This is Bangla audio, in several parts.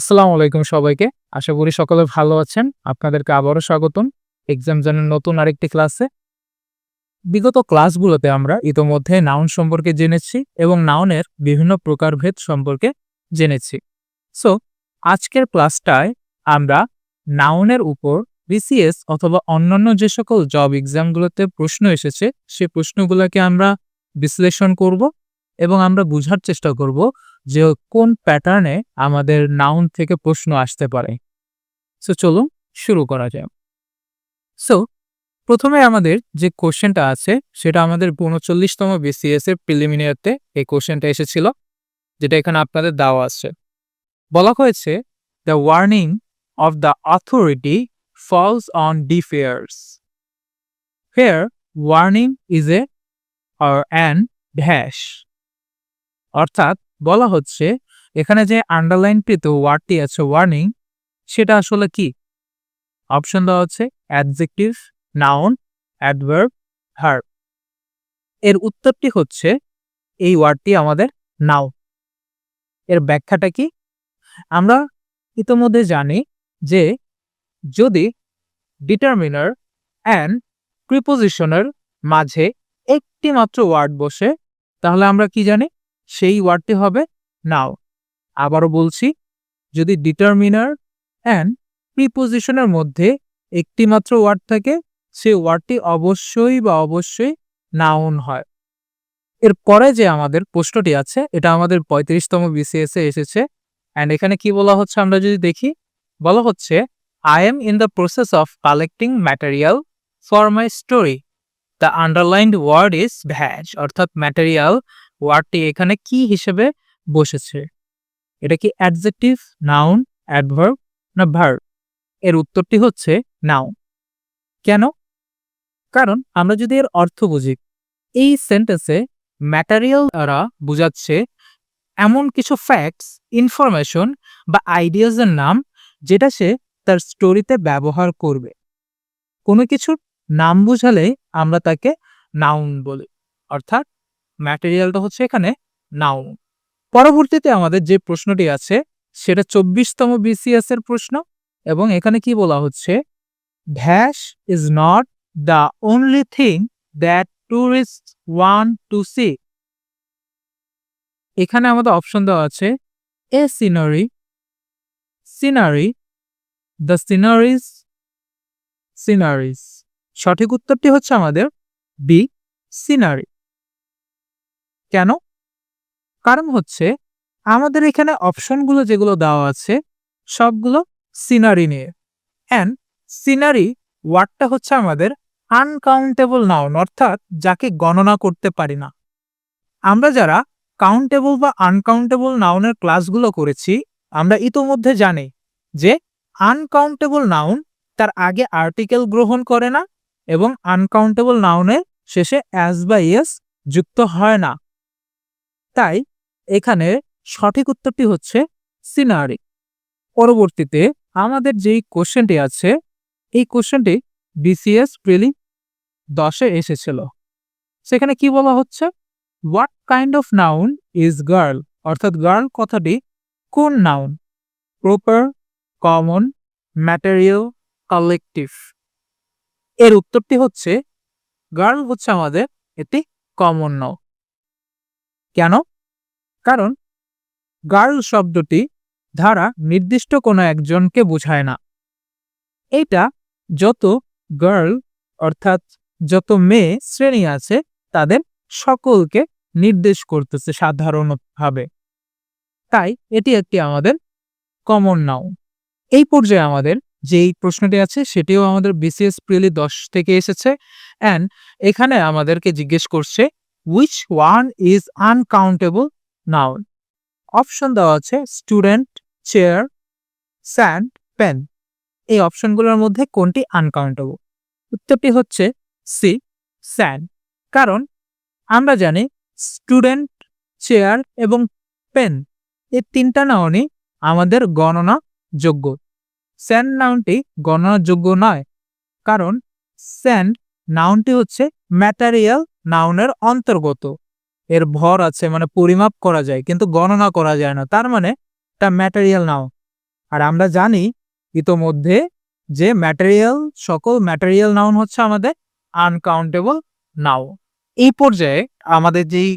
আসসালামু আলাইকুম সবাইকে। আশা করি সকলে ভালো আছেন। আপনাদেরকে আবারও স্বাগতম এক্সাম জার্নির নতুন আরেকটি ক্লাসে। বিগত ক্লাসগুলোতে আমরা ইতোমধ্যে নাউন সম্পর্কে জেনেছি এবং নাউনের বিভিন্ন প্রকারভেদ সম্পর্কে জেনেছি। সো আজকের ক্লাসটায় আমরা নাউনের উপর বিসিএস অথবা অন্যান্য যে সকল জব এক্সামগুলোতে প্রশ্ন এসেছে, সে প্রশ্নগুলোকে আমরা বিশ্লেষণ করব এবং আমরা বুঝার চেষ্টা করব যে কোন প্যাটার্নে আমাদের নাউন থেকে প্রশ্ন আসতে পারে। সো চলুন শুরু করা যায় সো প্রথমে আমাদের যে কোশ্চেনটা আছে, সেটা আমাদের উনচল্লিশতম বিসিএস এর প্রিলিমিনারিতে এই কোশ্চেনটা এসেছিল, যেটা এখানে আপনাদের দেওয়া আছে। বলা হয়েছে the warning of the authority falls on deaf ears fair warning is a or an dash অর্থাৎ বলা হচ্ছে, এখানে যে আন্ডারলাইনকৃত ওয়ার্ডটি আছে ওয়ার্নিং সেটা আসলে কি? অপশন দেওয়া হচ্ছে অ্যাডজেক্টিভ নাউন অ্যাডভার্ব হার্ব এর উত্তরটি হচ্ছে এই ওয়ার্ডটি আমাদের নাও এর ব্যাখ্যাটা কি? আমরা ইতোমধ্যে জানি যে যদি ডিটারমিনার অ্যান্ড প্রিপোজিশনের মাঝে একটি মাত্র ওয়ার্ড বসে, তাহলে আমরা কি জানি? সেই ওয়ার্ডটি হবে নাও। আবারও বলছি, যদি ডিটারমিনার অ্যান্ড প্রিপোজিশনের মধ্যে একটি মাত্র ওয়ার্ড থাকে সেই ওয়ার্ডটি অবশ্যই বা অবশ্যই নাউন হয়। এর পরে যে আমাদের প্রশ্নটি আছে, এটা আমাদের পঁয়ত্রিশতম বিসিএস এ এসেছে। অ্যান্ড এখানে কি বলা হচ্ছে আমরা যদি দেখি, বলা হচ্ছে I am in the process of collecting material for my story the underlined word is ভ্যাজ অর্থাৎ ম্যাটেরিয়াল ওয়ার্ডটি এখানে কি হিসেবে বসেছে? এটা কি অ্যাডজেক্টিভ, নাউন, অ্যাডভার্ব না ভার্ব? এর উত্তরটি হচ্ছে নাউন। কেন? কারণ আমরা যদি এর অর্থ বুঝি, এই সেন্টেন্সে ম্যাটারিয়াল দ্বারা বোঝাচ্ছে এমন কিছু ফ্যাক্টস ইনফরমেশন বা আইডিয়াজের নাম যেটা সে তার স্টোরিতে ব্যবহার করবে। কোনো কিছুর নাম বুঝালে আমরা তাকে নাউন বলি, অর্থাৎ ম্যাটেরিয়ালটা হচ্ছে এখানে নাউন পরবর্তীতে আমাদের যে প্রশ্নটি আছে, সেটা চব্বিশতম বিসিএস এর প্রশ্ন এবং এখানে কি বলা হচ্ছে? ভ্যাশ is not the only thing that tourist want to see এখানে আমাদের অপশন দেওয়া আছে a scenery scenery the sceneries sceneries সঠিক উত্তরটি হচ্ছে আমাদের বি সিনারি কেন? কারণ হচ্ছে, আমাদের এখানে অপশনগুলো যেগুলো দেওয়া আছে, সবগুলো সিনারি নিয়ে। অ্যান্ড সিনারি ওয়ার্ডটা হচ্ছে আমাদের আনকাউন্টেবল নাউন অর্থাৎ যাকে গণনা করতে পারি না। আমরা যারা কাউন্টেবল বা আনকাউন্টেবল নাউনের ক্লাসগুলো করেছি, আমরা ইতোমধ্যে জানি যে আনকাউন্টেবল নাউন তার আগে আর্টিকেল গ্রহণ করে না এবং আনকাউন্টেবল নাউনের শেষে অ্যাজ বা ইয়েস যুক্ত হয় না। তাই এখানে সঠিক উত্তরটি হচ্ছে সিনারি। পরবর্তীতে আমাদের যেই কোশ্চেনটি আছে, এই কোশ্চেনটি বিসিএস প্রিলি দশে এসেছিল। সেখানে কি বলা হচ্ছে? What kind of noun is girl অর্থাৎ গার্ল কথাটি কোন noun proper common material collective এর উত্তরটি হচ্ছে গার্ল হচ্ছে আমাদের এটি কমন নাও কেন? কারণ গার্ল শব্দটি ধারা নির্দিষ্ট কোনো একজনকে বোঝায় না। এটা যত গার্ল অর্থাৎ যত মেয়ে শ্রেণি আছে, তাদের সকলকে নির্দেশ করতেছে সাধারণভাবে। তাই এটি একটি আমাদের কমন নাও এই পর্যায়ে আমাদের যেই প্রশ্নটি আছে, সেটিও আমাদের বিসিএস প্রিলি দশ থেকে এসেছে অ্যান্ড এখানে আমাদেরকে জিজ্ঞেস করছে which one is uncountable noun option দেওয়া আছে স্টুডেন্ট চেয়ার স্যান্ড পেন এই অপশনগুলোর মধ্যে কোনটি আনকাউন্টেবল উত্তরটি হচ্ছে সি স্যান্ড কারণ আমরা জানি স্টুডেন্ট চেয়ার এবং পেন এই তিনটা নাউনই আমাদের গণনা যোগ্য স্যান্ড নাউনটি গণনাযোগ্য নয়, কারণ স্যান্ড নাউনটি হচ্ছে ম্যাটারিয়াল নাউনের অন্তর্গত। এর ভর আছে মানে পরিমাপ করা যায়, কিন্তু গণনা করা যায় না। তার মানে এটা ম্যাটেরিয়াল নাও। আর আমরা জানি ইতোমধ্যে যে ম্যাটেরিয়াল সকল ম্যাটেরিয়াল নাউন হচ্ছে আমাদের আনকাউন্টেবল নাও এই পর্যায়ে আমাদের যেই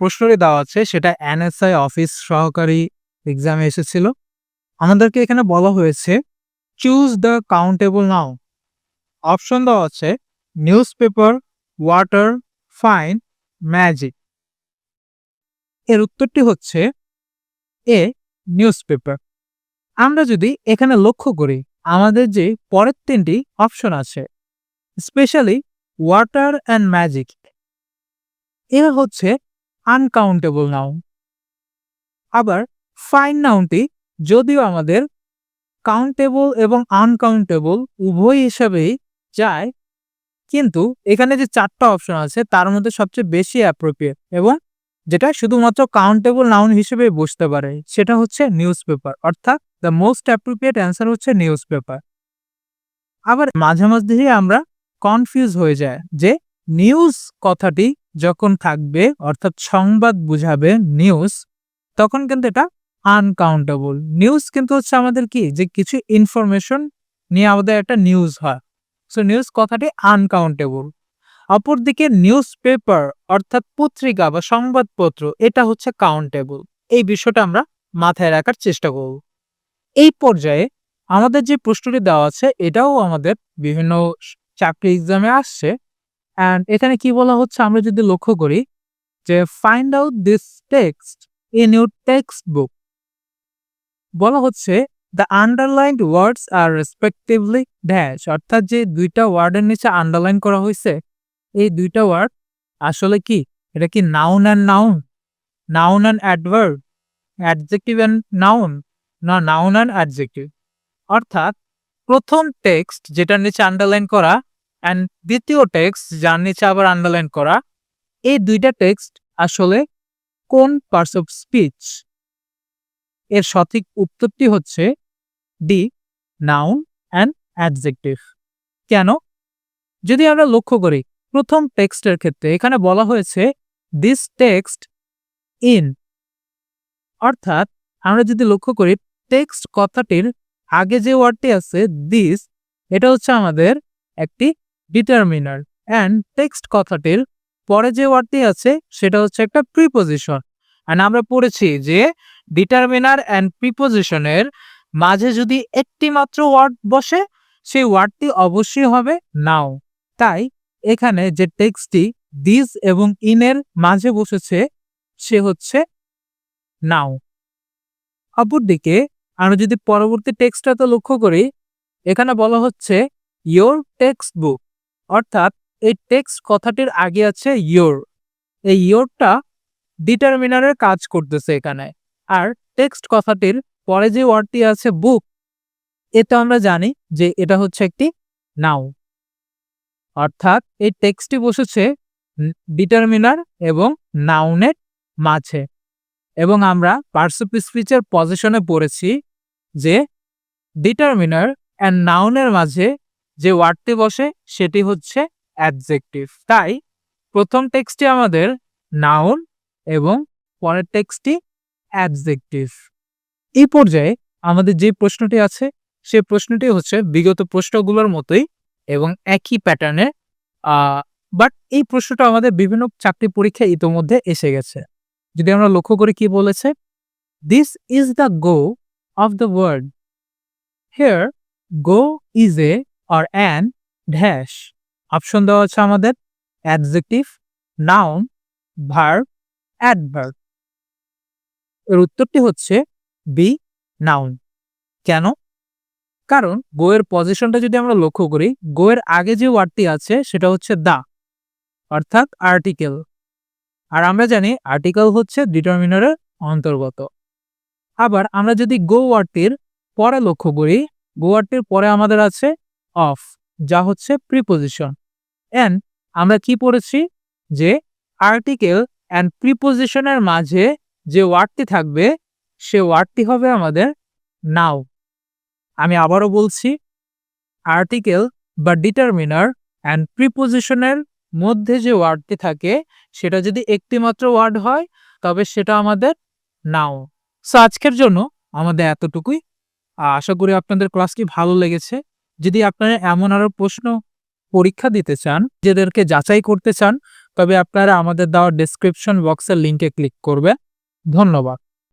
প্রশ্নটি দেওয়া আছে, সেটা এনএসআই অফিস সহকারী এক্সামে এসেছিল। আমাদেরকে এখানে বলা হয়েছে choose the countable noun option দেওয়া আছে news paper water fine magic এর উত্তরটি হচ্ছে এ নিউজ পেপার আমরা যদি এখানে লক্ষ্য করি, আমাদের যে পরের তিনটি অপশন আছে স্পেশালি ওয়াটার অ্যান্ড ম্যাজিক এরা হচ্ছে আনকাউন্টেবল নাউন আবার ফাইন নাউনটি যদিও আমাদের কাউন্টেবল এবং আনকাউন্টেবল উভয় হিসাবেই যায়, কিন্তু এখানে যে চারটা অপশন আছে, তার মধ্যে সবচেয়ে বেশি অ্যাপ্রোপ্রিয়েট এবং যেটা শুধুমাত্র কাউন্টেবল নাউন হিসেবে বসতে পারে, সেটা হচ্ছে নিউজ পেপার অর্থাৎ দ্য মোস্ট অ্যাপ্রোপ্রিয়েট অ্যান্সার হচ্ছে নিউজ পেপার আবার মাঝে মাঝে আমরা কনফিউজ হয়ে যায় যে নিউজ কথাটি যখন থাকবে, অর্থাৎ সংবাদ বুঝাবে নিউজ তখন কিন্তু এটা আনকাউন্টেবল নিউজ কিন্তু হচ্ছে আমাদের কি? যে কিছু ইনফরমেশন নিয়ে আমাদের একটা নিউজ হয়। সো নিউজ কথাটি আনকাউন্টেবল অপরদিকে নিউজ পেপার অর্থাৎ পত্রিকা বা সংবাদপত্র, এটা হচ্ছে কাউন্টেবল এই বিষয়টা আমরা মাথায় রাখার চেষ্টা করব। এই পর্যায়ে আমাদের যে প্রশ্নটি দেওয়া আছে, এটাও আমাদের বিভিন্ন চাকরি এক্সামে আসছে। অ্যান্ড এখানে কি বলা হচ্ছে, আমরা যদি লক্ষ্য করি যে find out this text in your textbook বলা হচ্ছে the underlined words are respectively dash অর্থাৎ যে দুইটা ওয়ার্ডের নিচে আন্ডারলাইন করা হয়েছে এই দুইটা ওয়ার্ড আসলে কি? এটা কি noun and noun noun and adverb adjective and noun না নাউন অ্যান্ড অ্যাডজেক্টিভ অর্থাৎ প্রথম টেক্সট যেটার নিচে আন্ডারলাইন করা অ্যান্ড দ্বিতীয় টেক্সট যার নিচে আবার আন্ডারলাইন করা, এই দুইটা টেক্সট আসলে কোন পার্টস অফ স্পিচ এর সঠিক উত্তরটি হচ্ছে ডি নাউন অ্যান্ড অ্যাডজেক্টিভ কেন? যদি আমরা লক্ষ্য করি প্রথম টেক্সটের ক্ষেত্রে এখানে বলা হয়েছে দিস টেক্সট ইন অর্থাৎ আমরা যদি লক্ষ্য করি টেক্সট কথাটির আগে যে ওয়ার্ডটি আছে দিস এটা হচ্ছে আমাদের একটি ডিটারমিনার অ্যান্ড টেক্সট কথাটির পরে যে ওয়ার্ডটি আছে, সেটা হচ্ছে একটা প্রিপোজিশন অ্যান্ড আমরা পড়েছি যে ডিটারমিনার অ্যান্ড প্রিপোজিশনের মাঝে যদি একটি মাত্র ওয়ার্ড বসে, সেই ওয়ার্ডটি অবশ্যই হবে নাও তাই এখানে যে টেক্সটটি দিস এবং ইনের মাঝে বসেছে, সে হচ্ছে নাও অপরদিকে আমরা যদি পরবর্তী টেক্সটটাতে লক্ষ্য করি, এখানে বলা হচ্ছে ইয়োর টেক্সট বুক অর্থাৎ এই টেক্সট কথাটির আগে আছে ইয়োর এই ইয়োরটা ডিটারমিনারের কাজ করতেছে এখানে। আর টেক্সট কথাটির পরে যে ওয়ার্ডটি আছে বুক এতে আমরা জানি যে এটা হচ্ছে একটি নাও অর্থাৎ এই টেক্সটটি বসেছে ডিটারমিনার এবং নাউনের মাঝে। এবং আমরা পার্টস অফ স্পিচের পজিশনে পড়েছি যে ডিটারমিনার অ্যান্ড নাউনের মাঝে যে ওয়ার্ডটি বসে সেটি হচ্ছে অ্যাডজেক্টিভ তাই প্রথম টেক্সটটি আমাদের নাউন এবং পরের টেক্সটটি অ্যাডজেক্টিভ এই পর্যায়ে আমাদের যে প্রশ্নটি আছে, সে প্রশ্নটি হচ্ছে বিগত প্রশ্নগুলোর মতোই এবং একই প্যাটার্নে বাট এই প্রশ্নটা আমাদের বিভিন্ন চাকরি পরীক্ষায় ইতোমধ্যে এসে গেছে। যদি আমরা লক্ষ্য করি কি বলেছে? This is the go of the word here go is a or an dash option দেওয়া আছে আমাদের অ্যাডজেক্টিভ নাউন ভার্ব অ্যাডভার্ব এর উত্তরটি হচ্ছে বি নাউন কেন? কারণ গোয়ের পজিশনটা যদি আমরা লক্ষ্য করি, গোয়ের আগে যে ওয়ার্ডটি আছে সেটা হচ্ছে দা, অর্থাৎ আর্টিকেল। আর আমরা জানি আর্টিকেল হচ্ছে ডিটারমিনারের অন্তর্গত। আবার আমরা যদি গো ওয়ার্ডটির পরে লক্ষ্য করি, গো ওয়ার্ডটির পরে আমাদের আছে অফ, যা হচ্ছে প্রিপোজিশন। অ্যান্ড আমরা কি পড়েছি? যে আর্টিকেল অ্যান্ড প্রিপোজিশনের মাঝে যে ওয়ার্ডটি থাকবে, সে ওয়ার্ডটি হবে আমাদের নাও। আমি আবারও বলছি আর্টিকেল বা ডিটারমিনার অ্যান্ড প্রিপোজিশনের মধ্যে যে ওয়ার্ডটি থাকে সেটা যদি একটিমাত্র ওয়ার্ড হয় তবে সেটা আমাদের নাও সো আজকের জন্য আমাদের এতটুকুই আশা করি আপনাদের ক্লাসটি ভালো লেগেছে। যদি আপনারা এমন আরও প্রশ্ন পরীক্ষা দিতে চান, নিজেদেরকে যাচাই করতে চান, তবে আপনারা আমাদের দেওয়া ডেসক্রিপশন বক্সের লিংকে ক্লিক করবেন। ধন্যবাদ।